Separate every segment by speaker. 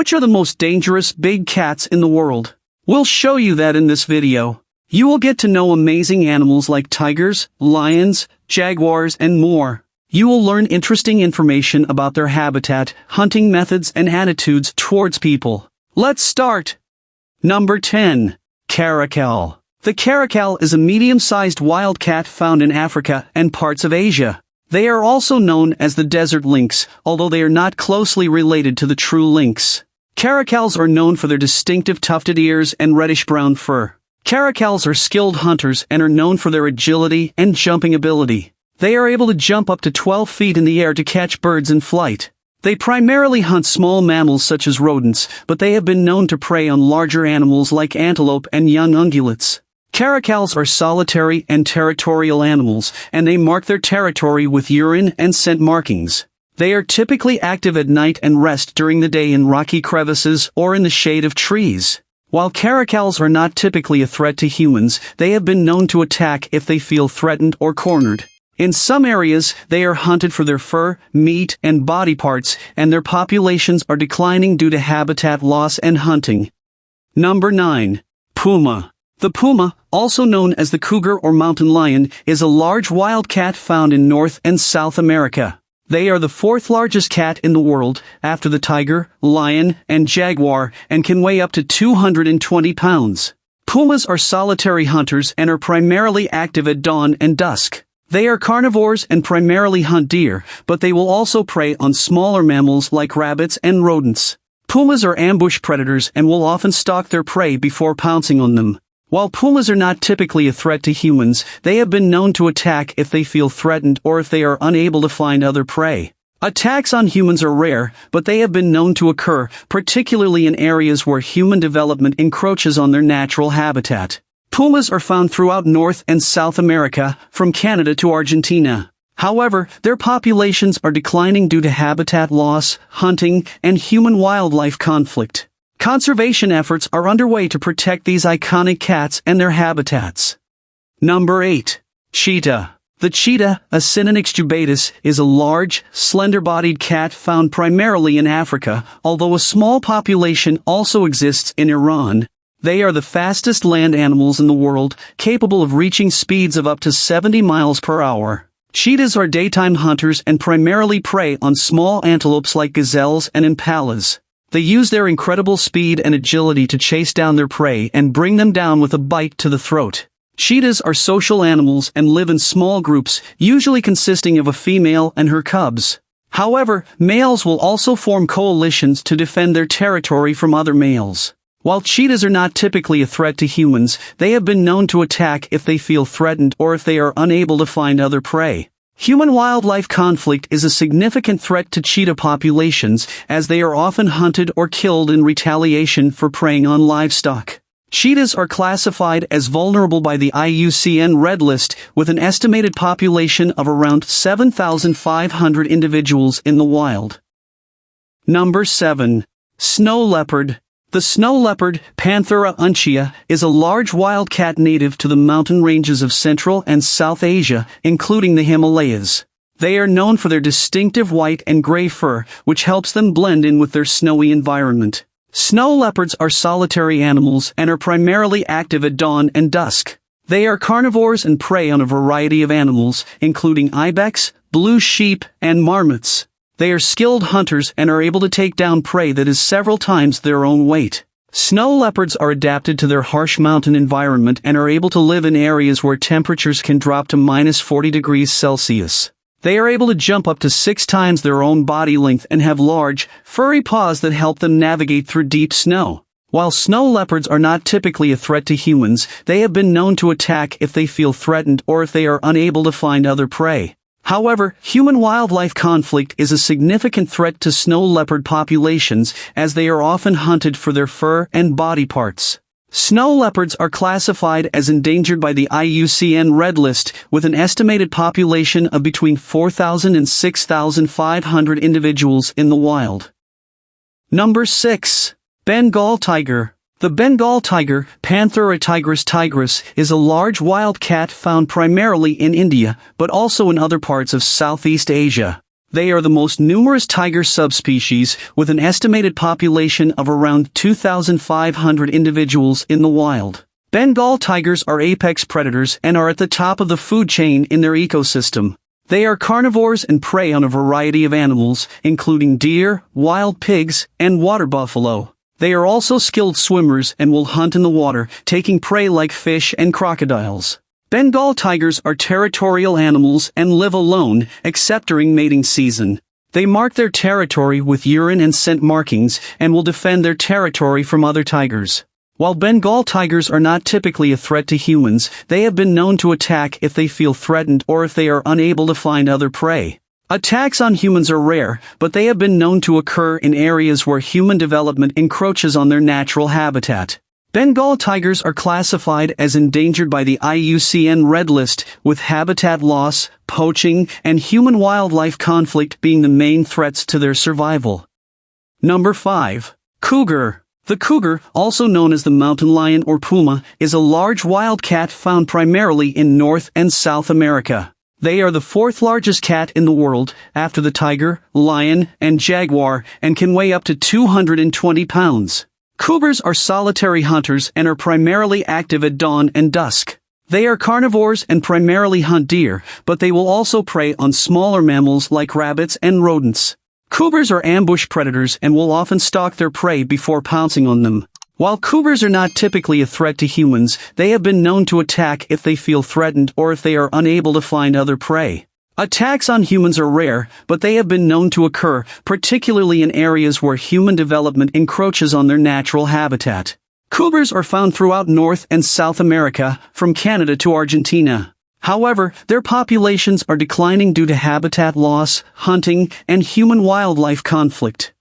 Speaker 1: Which are the most dangerous big cats in the world? We'll show you that in this video. You will get to know amazing animals like tigers, lions, jaguars, and more. You will learn interesting information about their habitat, hunting methods, and attitudes towards people. Let's start. Number 10. Caracal. The caracal is a medium-sized wild cat found in Africa and parts of Asia. They are also known as the desert lynx, although they are not closely related to the true lynx. Caracals are known for their distinctive tufted ears and reddish-brown fur. Caracals are skilled hunters and are known for their agility and jumping ability. They are able to jump up to 12 feet in the air to catch birds in flight. They primarily hunt small mammals such as rodents, but they have been known to prey on larger animals like antelope and young ungulates. Caracals are solitary and territorial animals, and they mark their territory with urine and scent markings. They are typically active at night and rest during the day in rocky crevices or in the shade of trees. While caracals are not typically a threat to humans, they have been known to attack if they feel threatened or cornered. In some areas, they are hunted for their fur, meat, and body parts, and their populations are declining due to habitat loss and hunting. Number 9. Puma. The puma, also known as the cougar or mountain lion, is a large wild cat found in North and South America. They are the fourth largest cat in the world, after the tiger, lion, and jaguar, and can weigh up to 220 pounds. Pumas are solitary hunters and are primarily active at dawn and dusk. They are carnivores and primarily hunt deer, but they will also prey on smaller mammals like rabbits and rodents. Pumas are ambush predators and will often stalk their prey before pouncing on them. While pumas are not typically a threat to humans, they have been known to attack if they feel threatened or if they are unable to find other prey. Attacks on humans are rare, but they have been known to occur, particularly in areas where human development encroaches on their natural habitat. Pumas are found throughout North and South America, from Canada to Argentina. However, their populations are declining due to habitat loss, hunting, and human-wildlife conflict. Conservation efforts are underway to protect these iconic cats and their habitats. Number 8. Cheetah. The cheetah, Acinonyx jubatus, is a large, slender-bodied cat found primarily in Africa, although a small population also exists in Iran, they are the fastest land animals in the world, capable of reaching speeds of up to 70 miles per hour. Cheetahs are daytime hunters and primarily prey on small antelopes like gazelles and impalas. They use their incredible speed and agility to chase down their prey and bring them down with a bite to the throat. Cheetahs are social animals and live in small groups, usually consisting of a female and her cubs. However, males will also form coalitions to defend their territory from other males. While cheetahs are not typically a threat to humans, they have been known to attack if they feel threatened or if they are unable to find other prey. Human-wildlife conflict is a significant threat to cheetah populations as they are often hunted or killed in retaliation for preying on livestock. Cheetahs are classified as vulnerable by the IUCN Red List with an estimated population of around 7,500 individuals in the wild. Number 7. Snow Leopard the snow leopard, Panthera uncia, is a large wild cat native to the mountain ranges of Central and South Asia, including the Himalayas. They are known for their distinctive white and gray fur, which helps them blend in with their snowy environment. Snow leopards are solitary animals and are primarily active at dawn and dusk. They are carnivores and prey on a variety of animals, including ibex, blue sheep, and marmots. They are skilled hunters and are able to take down prey that is several times their own weight. Snow leopards are adapted to their harsh mountain environment and are able to live in areas where temperatures can drop to minus 40 degrees Celsius. They are able to jump up to six times their own body length and have large, furry paws that help them navigate through deep snow. While snow leopards are not typically a threat to humans, they have been known to attack if they feel threatened or if they are unable to find other prey. However, human-wildlife conflict is a significant threat to snow leopard populations as they are often hunted for their fur and body parts. Snow leopards are classified as endangered by the IUCN Red List with an estimated population of between 4,000 and 6,500 individuals in the wild. Number 6. Bengal Tiger the Bengal tiger, Panthera tigris tigris, is a large wild cat found primarily in India, but also in other parts of Southeast Asia. They are the most numerous tiger subspecies, with an estimated population of around 2,500 individuals in the wild. Bengal tigers are apex predators and are at the top of the food chain in their ecosystem. They are carnivores and prey on a variety of animals, including deer, wild pigs, and water buffalo. They are also skilled swimmers and will hunt in the water, taking prey like fish and crocodiles. Bengal tigers are territorial animals and live alone, except during mating season. They mark their territory with urine and scent markings and will defend their territory from other tigers. While Bengal tigers are not typically a threat to humans, they have been known to attack if they feel threatened or if they are unable to find other prey. Attacks on humans are rare, but they have been known to occur in areas where human development encroaches on their natural habitat. Bengal tigers are classified as endangered by the IUCN Red List, with habitat loss, poaching, and human-wildlife conflict being the main threats to their survival. Number 5. Cougar. The cougar, also known as the mountain lion or puma, is a large wild cat found primarily in North and South America. They are the fourth largest cat in the world, after the tiger, lion, and jaguar, and can weigh up to 220 pounds. Cougars are solitary hunters and are primarily active at dawn and dusk. They are carnivores and primarily hunt deer, but they will also prey on smaller mammals like rabbits and rodents. Cougars are ambush predators and will often stalk their prey before pouncing on them. While cougars are not typically a threat to humans, they have been known to attack if they feel threatened or if they are unable to find other prey. Attacks on humans are rare, but they have been known to occur, particularly in areas where human development encroaches on their natural habitat. Cougars are found throughout North and South America, from Canada to Argentina. However, their populations are declining due to habitat loss, hunting, and human-wildlife conflict.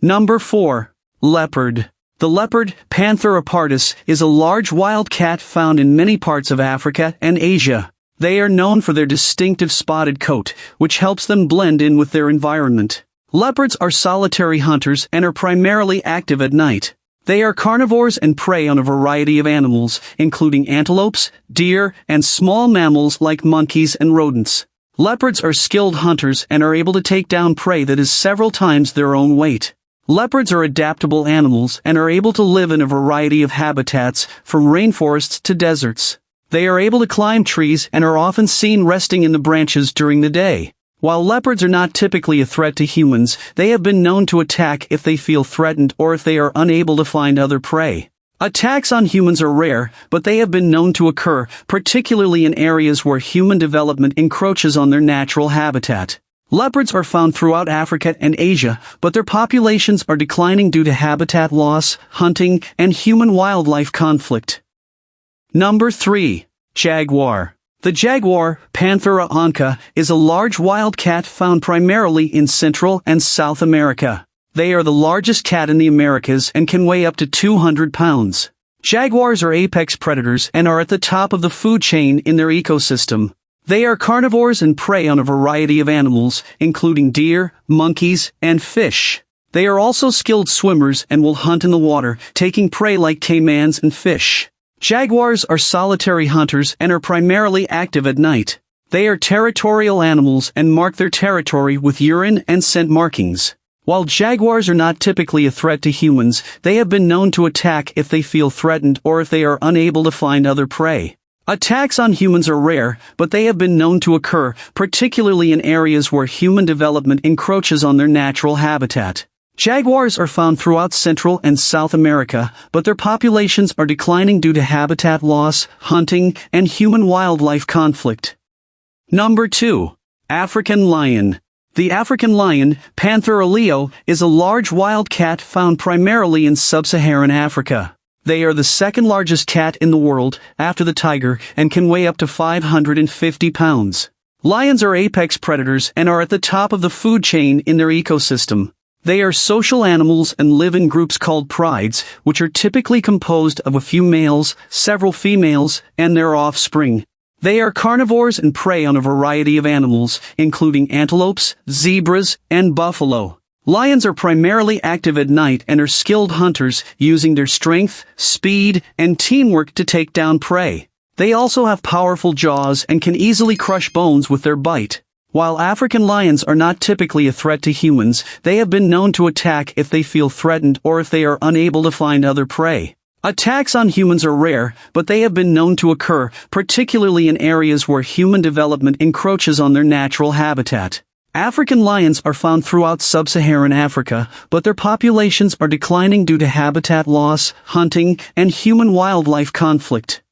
Speaker 1: Number 4. Leopard. The leopard, Panthera pardus, is a large wild cat found in many parts of Africa and Asia. They are known for their distinctive spotted coat, which helps them blend in with their environment. Leopards are solitary hunters and are primarily active at night. They are carnivores and prey on a variety of animals, including antelopes, deer, and small mammals like monkeys and rodents. Leopards are skilled hunters and are able to take down prey that is several times their own weight. Leopards are adaptable animals and are able to live in a variety of habitats, from rainforests to deserts. They are able to climb trees and are often seen resting in the branches during the day. While leopards are not typically a threat to humans, they have been known to attack if they feel threatened or if they are unable to find other prey. Attacks on humans are rare, but they have been known to occur, particularly in areas where human development encroaches on their natural habitat. Leopards are found throughout Africa and Asia, but their populations are declining due to habitat loss, hunting, and human-wildlife conflict. Number 3. Jaguar. The jaguar, Panthera onca, is a large wild cat found primarily in Central and South America. They are the largest cat in the Americas and can weigh up to 200 pounds. Jaguars are apex predators and are at the top of the food chain in their ecosystem. They are carnivores and prey on a variety of animals, including deer, monkeys, and fish. They are also skilled swimmers and will hunt in the water, taking prey like caimans and fish. Jaguars are solitary hunters and are primarily active at night. They are territorial animals and mark their territory with urine and scent markings. While jaguars are not typically a threat to humans, they have been known to attack if they feel threatened or if they are unable to find other prey. Attacks on humans are rare, but they have been known to occur, particularly in areas where human development encroaches on their natural habitat. Jaguars are found throughout Central and South America, but their populations are declining due to habitat loss, hunting, and human-wildlife conflict. Number 2. African Lion. The African lion, Panthera leo, is a large wild cat found primarily in sub-Saharan Africa. They are the second largest cat in the world, after the tiger, and can weigh up to 550 pounds. Lions are apex predators and are at the top of the food chain in their ecosystem. They are social animals and live in groups called prides, which are typically composed of a few males, several females, and their offspring. They are carnivores and prey on a variety of animals, including antelopes, zebras, and buffalo. Lions are primarily active at night and are skilled hunters, using their strength, speed, and teamwork to take down prey. They also have powerful jaws and can easily crush bones with their bite. While African lions are not typically a threat to humans, they have been known to attack if they feel threatened or if they are unable to find other prey. Attacks on humans are rare, but they have been known to occur, particularly in areas where human development encroaches on their natural habitat. African lions are found throughout sub-Saharan Africa, but their populations are declining due to habitat loss, hunting, and human-wildlife conflict.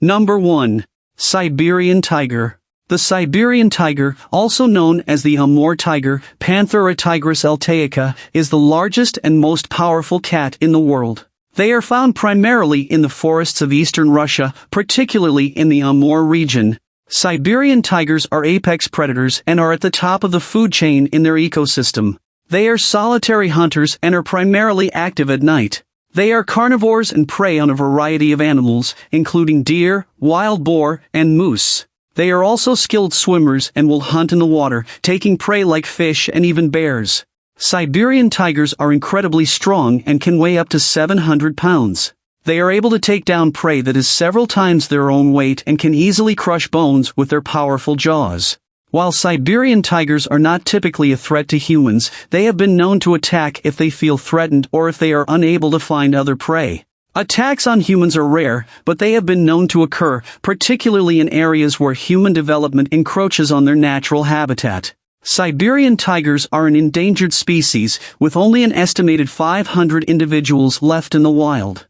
Speaker 1: Number 1. Siberian Tiger the Siberian tiger, also known as the Amur tiger, Panthera tigris altaica, is the largest and most powerful cat in the world. They are found primarily in the forests of eastern Russia, particularly in the Amur region. Siberian tigers are apex predators and are at the top of the food chain in their ecosystem. They are solitary hunters and are primarily active at night. They are carnivores and prey on a variety of animals, including deer, wild boar, and moose. They are also skilled swimmers and will hunt in the water, taking prey like fish and even bears. Siberian tigers are incredibly strong and can weigh up to 700 pounds. They are able to take down prey that is several times their own weight and can easily crush bones with their powerful jaws. While Siberian tigers are not typically a threat to humans, they have been known to attack if they feel threatened or if they are unable to find other prey. Attacks on humans are rare, but they have been known to occur, particularly in areas where human development encroaches on their natural habitat. Siberian tigers are an endangered species, with only an estimated 500 individuals left in the wild.